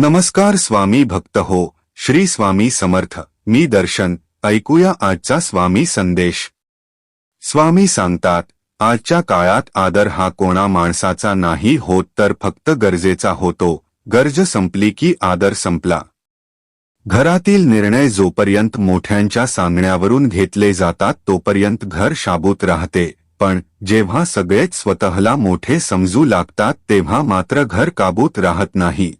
नमस्कार स्वामी भक्त हो श्री स्वामी समर्थ मी दर्शन ऐकूया आजचा स्वामी संदेश. स्वामी सांगतात आजच्या काळात आदर हा कोणा माणसाचा नाही होत तर फक्त गरजेचा होतो गरज संपली की आदर संपला. घरातील निर्णय जोपर्यंत मोठ्यांच्या सांगण्यावरून घेतले जातात तोपर्यंत घर शाबूत राहते पण जेव्हा सगळेच स्वतःला मोठे समजू लागतात तेव्हा मात्र घर काबूत राहत नाही.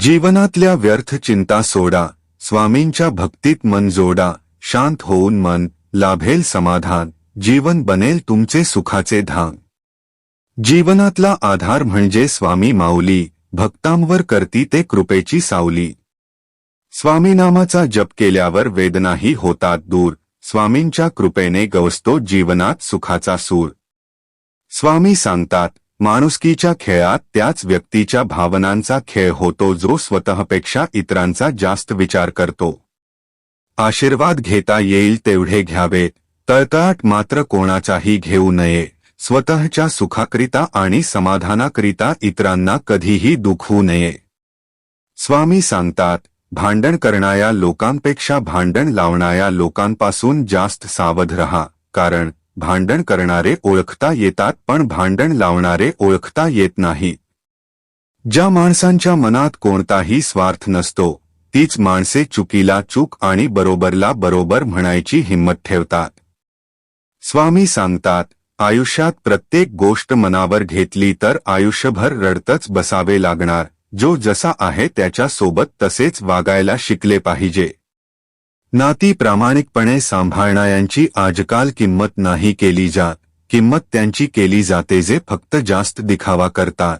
जीवनातल्या व्यर्थ चिंता सोडा स्वामींच्या भक्तीत मन जोडा शांत होऊन मन लाभेल समाधान जीवन बनेल तुमचे सुखाचे धाम. जीवनातला आधार म्हणजे स्वामी माऊली भक्तांवर करती ते कृपेची सावली. स्वामीनामाचा जप केल्यावर वेदनाही होतात दूर स्वामींच्या कृपेने गवसतो जीवनात सुखाचा सूर. स्वामी सांगतात माणुसकीच्या खेळात त्याच व्यक्तीच्या भावनांचा खेळ होतो जो स्वतःपेक्षा इतरांचा जास्त विचार करतो. आशीर्वाद घेता येईल तेवढे घ्यावे तळतळाट मात्र कोणाचाही घेऊ नये स्वतःच्या सुखाकरिता आणि समाधानाकरिता इतरांना कधीही दुखवू नये. स्वामी सांगतात भांडण करणाऱ्या लोकांपेक्षा भांडण लावणाऱ्या लोकांपासून जास्त सावध रहा कारण भांडण करणारे ओळखता येतात पण भांडण लावणारे ओळखता येत नाही. ज्या माणसांच्या मनात कोणताही स्वार्थ नसतो तीच माणसे चुकीला चूक आणि बरोबरला बरोबर म्हणायची हिंमत ठेवतात. स्वामी सांगतात आयुष्यात प्रत्येक गोष्ट मनावर घेतली तर आयुष्यभर रडतच बसावे लागणार जो जसा आहे त्याच्या सोबत तसेच वागायला शिकले पाहिजे. नाती प्रामाणिकपणे सांभाळणाऱ्यांची आजकाल किंमत नाही केली जात. किंमत त्यांची केली जाते जे फक्त जास्त दिखावा करतात.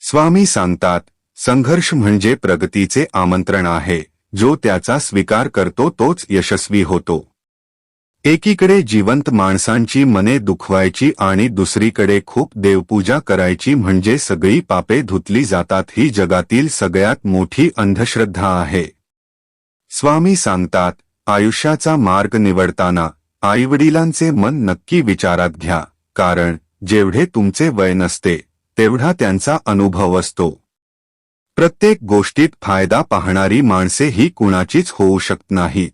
स्वामी सांगतात संघर्ष म्हणजे प्रगतीचे आमंत्रण आहे. जो त्याचा स्वीकार करतो तोच यशस्वी होतो. एकीकडे जिवंत माणसांची मने दुखवायची आणि दुसरीकडे खूप देवपूजा करायची म्हणजे सगळी पापे धुतली जातात. ही जगातील सगळ्यात मोठी अंधश्रद्धा आहे. स्वामी सांगतात आयुष्याचा मार्ग निवडताना आईवडिलांचे मन नक्की विचारात घ्या कारण जेवढे तुमचे वय नसते तेवढा त्यांचा अनुभव असतो. प्रत्येक गोष्टीत फायदा पाहणारी माणसे ही कुणाचीच होऊ शकत नाहीत.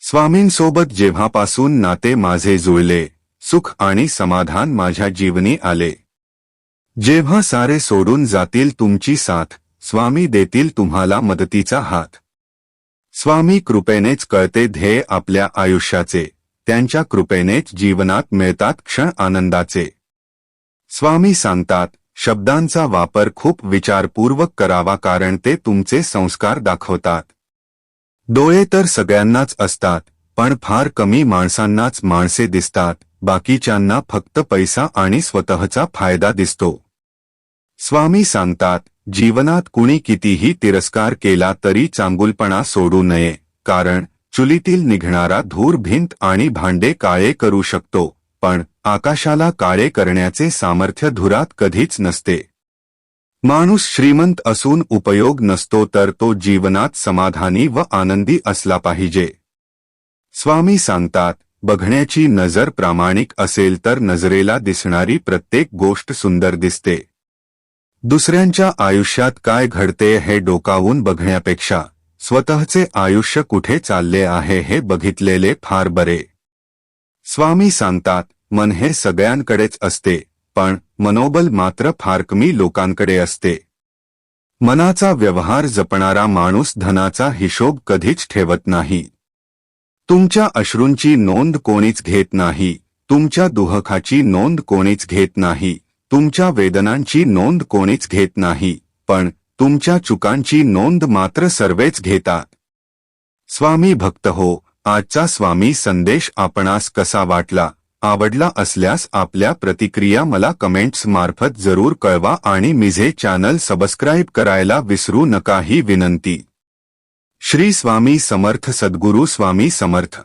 स्वामींसोबत जेव्हापासून नाते माझे जुळले सुख आणि समाधान माझ्या जीवनी आले. जेव्हा सारे सोडून जातील तुमची साथ स्वामी देतील तुम्हाला मदतीचा हात. स्वामी कृपेनेच कळते ध्येय आपल्या आयुष्याचे त्यांच्या कृपेनेच जीवनात मिळतात क्षण आनंदाचे. स्वामी सांगतात शब्दांचा वापर खूप विचारपूर्वक करावा कारण ते तुमचे संस्कार दाखवतात. डोळे तर सगळ्यांनाच असतात पण फार कमी माणसांनाच माणसे दिसतात बाकीच्यांना फक्त पैसा आणि स्वतःचा फायदा दिसतो. स्वामी सांगतात जीवनात कुणी कितीही तिरस्कार केला तरी चांगुलपणा सोडू नये कारण चुलीतील निघणारा धूर भिंत आणि भांडे काळे करू शकतो पण आकाशाला काळे करण्याचे सामर्थ्य धुरात कधीच नसते. माणूस श्रीमंत असून उपयोग नसतो तर तो जीवनात समाधानी व आनंदी असला पाहिजे. स्वामी सांगतात बघण्याची नजर प्रामाणिक असेल तर नजरेला दिसणारी प्रत्येक गोष्ट सुंदर दिसते. दुसऱ्यांच्या आयुष्यात काय घडते हे डोकावून बघण्यापेक्षा स्वतःचे आयुष्य कुठे चालले आहे हे बघितलेले फार बरे. स्वामी सांगतात मन हे सगळ्यांकडेच असते पण मनोबल मात्र फार कमी लोकांकडे असते. मनाचा व्यवहार जपणारा माणूस धनाचा हिशोब कधीच ठेवत नाही. तुमच्या अश्रूंची नोंद कोणीच घेत नाही तुमच्या दुहखाची नोंद कोणीच घेत नाही. तुमच्या वेदनांची नोंद कोणीच घेत नाही पण तुमच्या चुकांची नोंद मात्र सर्वेच घेतात. स्वामी भक्त हो आजचा स्वामी संदेश आपणास कसा वाटला आवडला असल्यास आपल्या प्रतिक्रिया मला कमेंट्स मार्फत जरूर कळवा आणि मिझे चॅनल सबस्क्राईब करायला विसरू नका ही विनंती. श्री स्वामी समर्थ सद्गुरू स्वामी समर्थ.